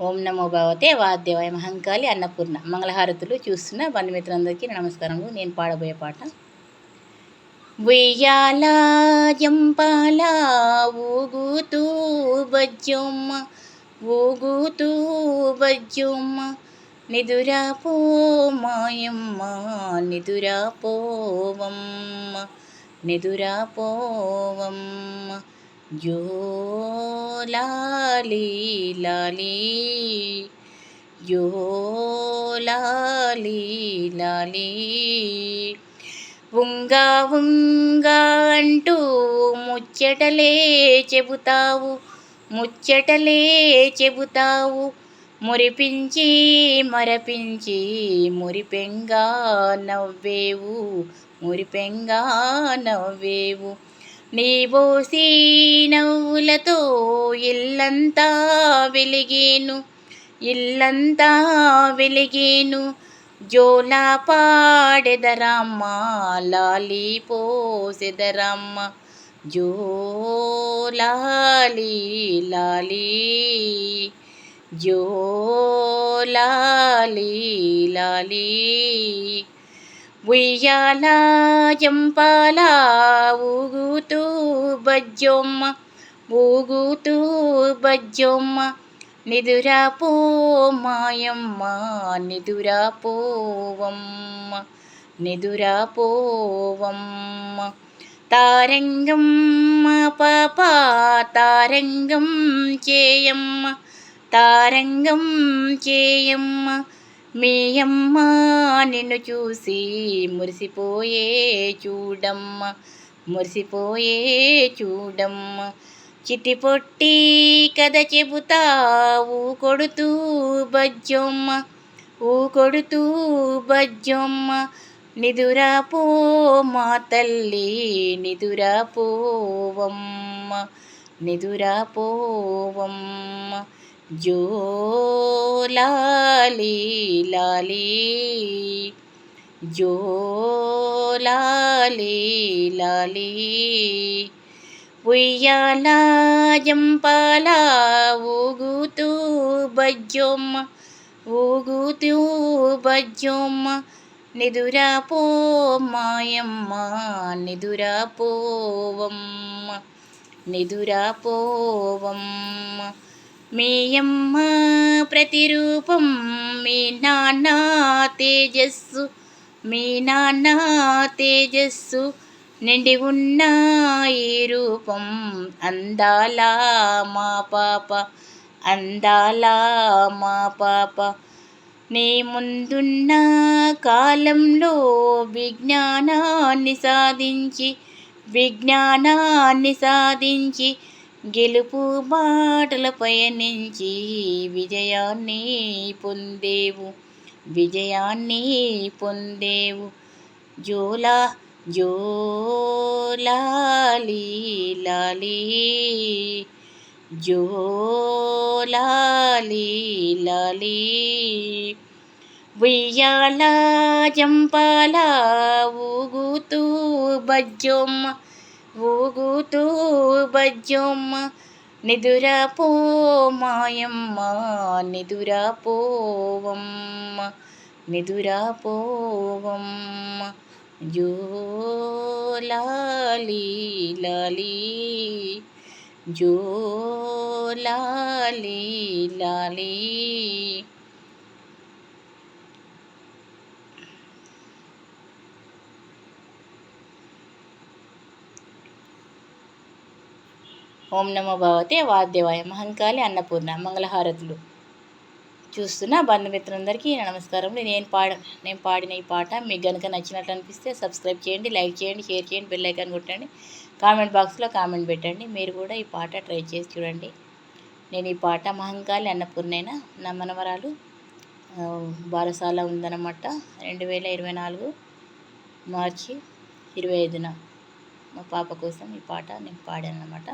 ఓం నమో భగవతే వాద్యవాయ మహంకాళి అన్నపూర్ణ. మంగళహారతులు చూస్తున్న బంధుమిత్రులందరికీ నమస్కారములు. నేను పాడబోయే పాట. వెయ్యాల జంపాల ఊగుతూ బజ్జొమ్మ ఊగుతూ బజ్జొమ్మ నిదురా పోమాయమ్మ నిదురా పోవమ్మ నిదురా పోవమ్మ జో లాలి లాలి. జో లాలి లాలి. ఉంగా ఉంగా అంటూ ముచ్చటలే చెబుతావు ముచ్చటలే చెబుతావు. మురిపించి మరపించి మురిపెంగా నవ్వేవు మురిపెంగా నవ్వేవు. నీ బోసి నవ్వులతో ఇల్లంతా వెలిగేను ఇల్లంతా వెలిగేను. జోలా పాడెదరమ్మ లాలి పోసెదరమ్మ. జోలాలి లాలి జోలాలి లాలి. ఉయ్యాల జంపాల ఊగుతూ బజ్జొమ్మ ఊగుతూ బజ్జొమ్మ. నిదురా పోమాయమ్మ నిదురా పోవమ్మ నిదురా పోవమ్మ తారంగం పాప తారంగం చేయమ్మ తారంగం చేయమ్మ. మీ అమ్మ నిన్ను చూసి మురిసిపోయే చూడమ్మ మురిసిపోయే చూడమ్మ. చిట్టి పొట్టి కథ చెబుతావు కొడుతూ బజ్జొమ్మ ఊ కొడుతూ బజ్జొమ్మ. నిదురాపో మా తల్లి నిదురాపోవమ్మ నిదురాపోవమ్మ జో లాలి లాలి జో లాలి లాలి ఉయ్యాల జంపాల ఊగుతూ బజ్జొమ్మ ఊగుతూ బజ్జొమ్మ నిదురా పోవమ్మ నిదురా పోవమ్మ మేయమ్మ ప్రతిరూపం మీ నాన్న తేజస్సు మీ నాన్న తేజస్సు నిండి ఉన్న ఈ రూపం అందాల మా పాప అందాల మా పాప. నీ ముందున్న కాలంలో విజ్ఞానాన్ని సాధించి విజ్ఞానాన్ని సాధించి గెలుపు బాటల పయనించి విజయాన్ని పొందేవు. విజయాన్ని పొందేవు. జోలా జోలాలి లాలి జోలాలి లాలి ఉయ్యాల జంపాల ఊగుతూ బజ్జొమ్మ ఊగుతూ బజ్జొమ్మ నిదురపో మాయమ్మ నిదురా పోవమ్మ జోలాలి లాలి జోలాలి లాలి. ఓం నమో భగవతే వాద్యవాయ మహంకాళి అన్నపూర్ణ మంగళహారతులు. చూస్తున్న బంధుమిత్రులందరికీ నమస్కారం నేను పాడ నేను పాడిన ఈ పాట మీకు కనుక నచ్చినట్లు అనిపిస్తే సబ్స్క్రైబ్ చేయండి లైక్ చేయండి షేర్ చేయండి బెల్ ఐకాన్ కొట్టండి. కామెంట్ బాక్స్లో కామెంట్ పెట్టండి. మీరు కూడా ఈ పాట ట్రై చేసి చూడండి. నేను ఈ పాట మహంకాళి అన్నపూర్ణైన? నా మనవరాలు బారసాల ఉందన్నమాట. రెండు వేల ఇరవై నాలుగు మార్చి ఇరవై ఐదున మా పాప కోసం ఈ పాట నేను పాడాను అన్నమాట